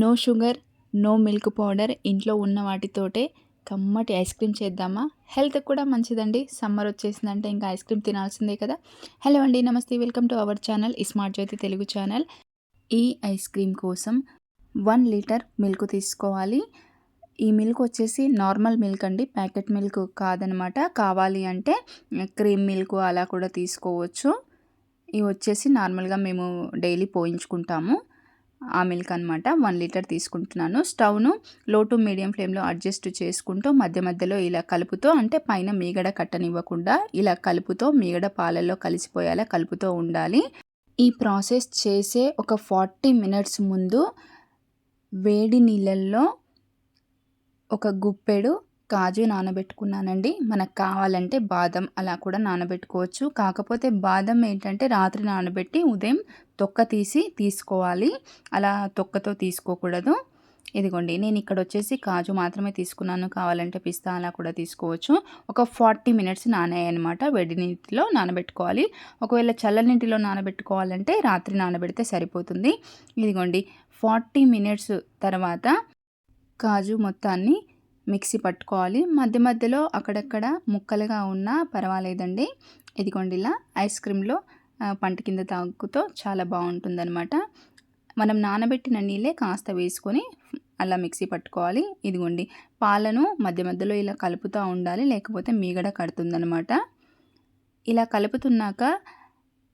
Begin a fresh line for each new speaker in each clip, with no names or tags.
No sugar no milk powder ఇంట్లో ఉన్న వాటితోటే కమ్మటి ఐస్ క్రీమ్ చేద్దామా? హెల్త్ కూడా మంచిదండి. సమ్మర్ వచ్చేసిందంటే ఇంకా ఐస్ క్రీమ్ తినాల్సిందే కదా. హలో అండి నమస్తే. Welcome to our channel smart Jyothi Telugu channel. ఈ ఐస్ క్రీమ్ కోసం వన్ లీటర్ మిల్క్ తీసుకోవాలి. ఈ మిల్క్ వచ్చేసి నార్మల్ మిల్క్ అండి. ప్యాకెట్ మిల్క్ కాదనమాట. కావాలి అంటే క్రీమ్ మిల్క్ అలా కూడా తీసుకోవచ్చు. ఇవి వచ్చేసి నార్మల్గా మేము డైలీ పోయించుకుంటాము. ఆ మిల్క్ అనమాట వన్ లీటర్ తీసుకుంటున్నాను. స్టవ్ను లో టు మీడియం ఫ్లేమ్లో అడ్జస్ట్ చేసుకుంటూ మధ్య మధ్యలో ఇలా కలుపుతూ అంటే పైన మీగడ కట్టనివ్వకుండా ఇలా కలుపుతో మీగడ పాలల్లో కలిసిపోయేలా కలుపుతూ ఉండాలి. ఈ ప్రాసెస్ చేసే ఒక ఫార్టీ మినిట్స్ ముందు వేడి నీళ్ళల్లో ఒక గుప్పెడు కాజు నానబెట్టుకున్నానండి. మనకు కావాలంటే బాదం అలా కూడా నానబెట్టుకోవచ్చు. కాకపోతే బాదం ఏంటంటే రాత్రి నానబెట్టి ఉదయం తొక్క తీసి తీసుకోవాలి. అలా తొక్కతో తీసుకోకూడదు. ఇదిగోండి నేను ఇక్కడ వచ్చేసి కాజు మాత్రమే తీసుకున్నాను. కావాలంటే పిస్తా అలా కూడా తీసుకోవచ్చు. ఒక ఫార్టీ మినిట్స్ నానాయనమాట వేడి నీటిలో నానబెట్టుకోవాలి. ఒకవేళ చల్ల నీటిలో నానబెట్టుకోవాలంటే రాత్రి నానబెడితే సరిపోతుంది. ఇదిగోండి ఫార్టీ మినిట్స్ తర్వాత కాజు మొత్తాన్ని మిక్సీ పట్టుకోవాలి. మధ్య మధ్యలో అక్కడక్కడ ముక్కలుగా ఉన్నా పర్వాలేదండి. ఇదిగోండి ఇలా ఐస్ క్రీమ్లో పంట కింద తాగుతో చాలా బాగుంటుందన్నమాట. మనం నానబెట్టిన నీళ్ళే కాస్త వేసుకొని అలా మిక్సీ పట్టుకోవాలి. ఇదిగోండి పాలను మధ్య మధ్యలో ఇలా కలుపుతూ ఉండాలి. లేకపోతే మీగడ కడుతుందనమాట ఇలా కలుపుతున్నాక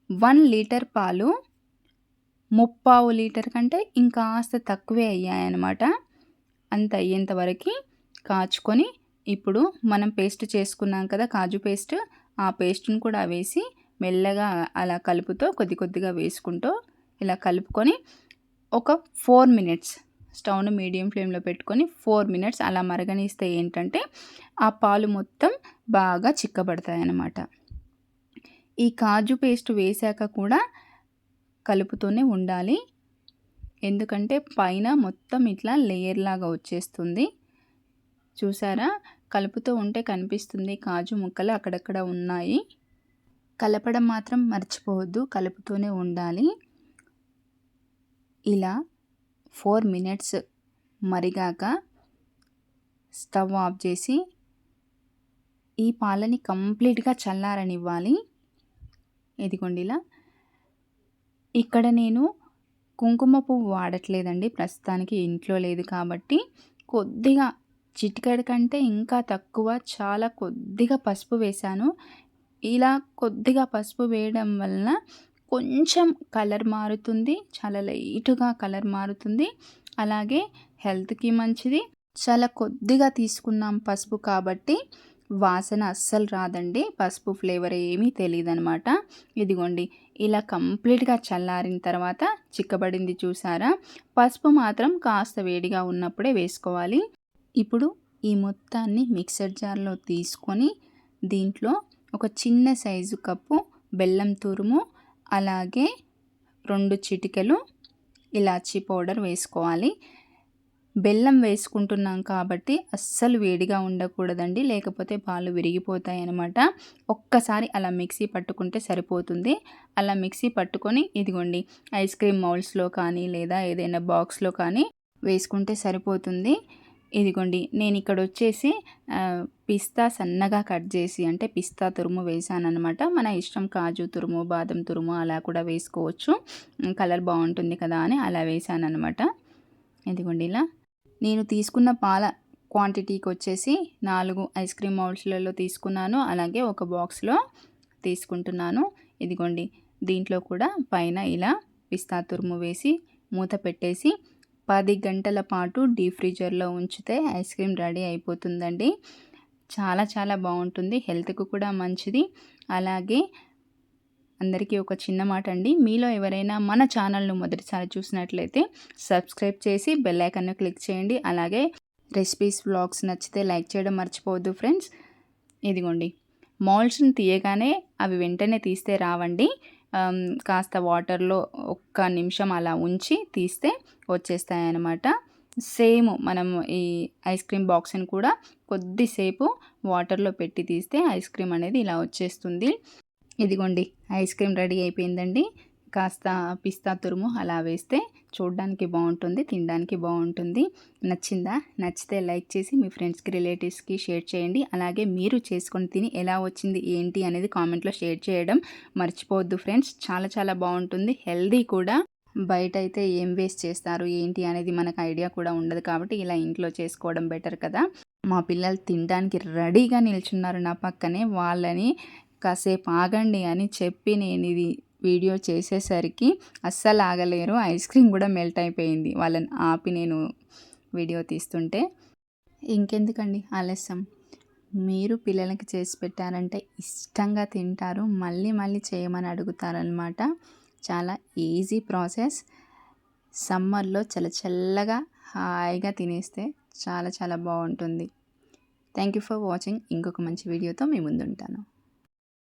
వన్ లీటర్ పాలు ముప్పావు లీటర్ కంటే ఇంకాస్త తక్కువే అయ్యాయన్నమాట. అంత అయ్యేంత వరకు కాచుకొని ఇప్పుడు మనం పేస్ట్ చేసుకున్నాం కదా కాజు పేస్ట్ ఆ పేస్ట్ని కూడా వేసి మెల్లగా అలా కలుపుతో కొద్ది కొద్దిగా వేసుకుంటూ ఇలా కలుపుకొని ఒక ఫోర్ మినిట్స్ స్టవ్ను మీడియం ఫ్లేమ్లో పెట్టుకొని ఫోర్ మినిట్స్ అలా మరగనిస్తే ఏంటంటే ఆ పాలు మొత్తం బాగా చిక్కబడతాయి అన్నమాట ఈ కాజు పేస్ట్ వేశాక కూడా కలుపుతూనే ఉండాలి. ఎందుకంటే పైన మొత్తం ఇట్లా లేయర్ లాగా వచ్చేస్తుంది. చూసారా? కలుపుతూ ఉంటే కనిపిస్తుంది. కాజు ముక్కలు అక్కడక్కడ ఉన్నాయి. కలపడం మాత్రం మర్చిపోవద్దు. కలుపుతూనే ఉండాలి. ఇలా ఫోర్ మినిట్స్ మరిగాక స్టవ్ ఆఫ్ చేసి ఈ పాలని కంప్లీట్గా చల్లారనివ్వాలి. ఇదిగోండి ఇలా. ఇక్కడ నేను కుంకుమ పువ్వు వాడట్లేదండి. ప్రస్తుతానికి ఇంట్లో లేదు కాబట్టి కొద్దిగా చిటికెడు కంటే ఇంకా తక్కువ చాలా కొద్దిగా పసుపు వేశాను. ఇలా కొద్దిగా పసుపు వేయడం వలన కొంచెం కలర్ మారుతుంది. చాలా లైట్గా కలర్ మారుతుంది. అలాగే హెల్త్కి మంచిది. చాలా కొద్దిగా తీసుకున్నాం పసుపు కాబట్టి వాసన అస్సలు రాదండి. పసుపు ఫ్లేవర్ ఏమీ తెలియదు అనమాట ఇదిగోండి ఇలా కంప్లీట్గా చల్లారిన తర్వాత చిక్కబడింది చూసారా? పసుపు మాత్రం కాస్త వేడిగా ఉన్నప్పుడే వేసుకోవాలి. ఇప్పుడు ఈ మొత్తాన్ని మిక్సర్ జార్లో తీసుకొని దీంట్లో ఒక చిన్న సైజు కప్పు బెల్లం తురుము అలాగే రెండు చిటికెలు ఇలాచీ పౌడర్ వేసుకోవాలి. బెల్లం వేసుకుంటున్నాం కాబట్టి అస్సలు వేడిగా ఉండకూడదండి లేకపోతే పాలు విరిగిపోతాయి అనమాట ఒక్కసారి అలా మిక్సీ పట్టుకుంటే సరిపోతుంది. అలా మిక్సీ పట్టుకొని ఇదిగోండి ఐస్ క్రీమ్ మౌల్స్లో కానీ లేదా ఏదైనా బాక్స్లో కానీ వేసుకుంటే సరిపోతుంది. ఇదిగోండి నేను ఇక్కడ వచ్చేసి పిస్తా సన్నగా కట్ చేసి అంటే పిస్తా తురుము వేసాను అనమాట మన ఇష్టం కాజు తురుము బాదం తురుము అలా కూడా వేసుకోవచ్చు. కలర్ బాగుంటుంది కదా అని అలా వేసాను అనమాట ఇదిగోండి ఇలా. నేను తీసుకున్న పాల క్వాంటిటీకి వచ్చేసి నాలుగు ఐస్ క్రీమ్ మౌల్స్లలో తీసుకున్నాను. అలాగే ఒక బాక్స్లో తీసుకుంటున్నాను. ఇదిగోండి దీంట్లో కూడా పైన ఇలా పిస్తా తురుము వేసి మూత పెట్టేసి పది గంటల పాటు డీప్ ఫ్రీజర్లో ఉంచితే ఐస్ క్రీమ్ రెడీ అయిపోతుందండి. చాలా చాలా బాగుంటుంది. హెల్త్కు కూడా మంచిది. అలాగే అందరికీ ఒక చిన్న మాట అండి. మీలో ఎవరైనా మన ఛానల్ను మొదటిసారి చూసినట్లయితే సబ్స్క్రైబ్ చేసి బెల్ ఐకన్ను క్లిక్ చేయండి. అలాగే రెసిపీస్ బ్లాగ్స్ నచ్చితే లైక్ చేయడం మర్చిపోవద్దు ఫ్రెండ్స్. ఇదిగోండి. మాల్స్ని తీయగానే అవి వెంటనే తీస్తే రావండి. కాస్త వాటర్లో ఒక్క నిమిషం అలా ఉంచి తీస్తే వచ్చేస్తాయి అన్నమాట సేమ్ మనం ఈ ఐస్ క్రీమ్ బాక్స్ని కూడా కొద్దిసేపు వాటర్లో పెట్టి తీస్తే ఐస్ క్రీమ్ అనేది ఇలా వచ్చేస్తుంది. ఇదిగోండి ఐస్ క్రీమ్ రెడీ అయిపోయిందండి. కాస్త పిస్తా తురుము అలా వేస్తే చూడడానికి బాగుంటుంది తినడానికి బాగుంటుంది. నచ్చిందా? నచ్చితే లైక్ చేసి మీ ఫ్రెండ్స్కి రిలేటివ్స్కి షేర్ చేయండి. అలాగే మీరు చేసుకొని తిని ఎలా వచ్చింది ఏంటి అనేది కామెంట్లో షేర్ చేయడం మర్చిపోవద్దు ఫ్రెండ్స్. చాలా చాలా బాగుంటుంది. హెల్దీ కూడా. బయట అయితే ఏం వేస్ట్ చేస్తారు ఏంటి అనేది మనకు ఐడియా కూడా ఉండదు కాబట్టి ఇలా ఇంట్లో చేసుకోవడం బెటర్ కదా. మా పిల్లలు తినడానికి రెడీగా నిల్చున్నారు నా పక్కనే. వాళ్ళని కాసేపు ఆగండి అని చెప్పి నేను ఇది వీడియో చేసేసరికి అస్సలు ఆగలేరు. ఐస్ క్రీమ్ కూడా మెల్ట్ అయిపోయింది. వాళ్ళని ఆపి నేను వీడియో తీస్తుంటే ఇంకెందుకండి ఆలస్యం. మీరు పిల్లలకి చేసి పెట్టారంటే ఇష్టంగా తింటారు. మళ్ళీ మళ్ళీ చేయమని అడుగుతారనమాట చాలా ఈజీ ప్రాసెస్. సమ్మర్లో చల్ల చల్లగా హాయిగా తినేస్తే చాలా చాలా బాగుంటుంది. Thank you for watching. ఇంకొక మంచి వీడియోతో మీ ముందుంటాను.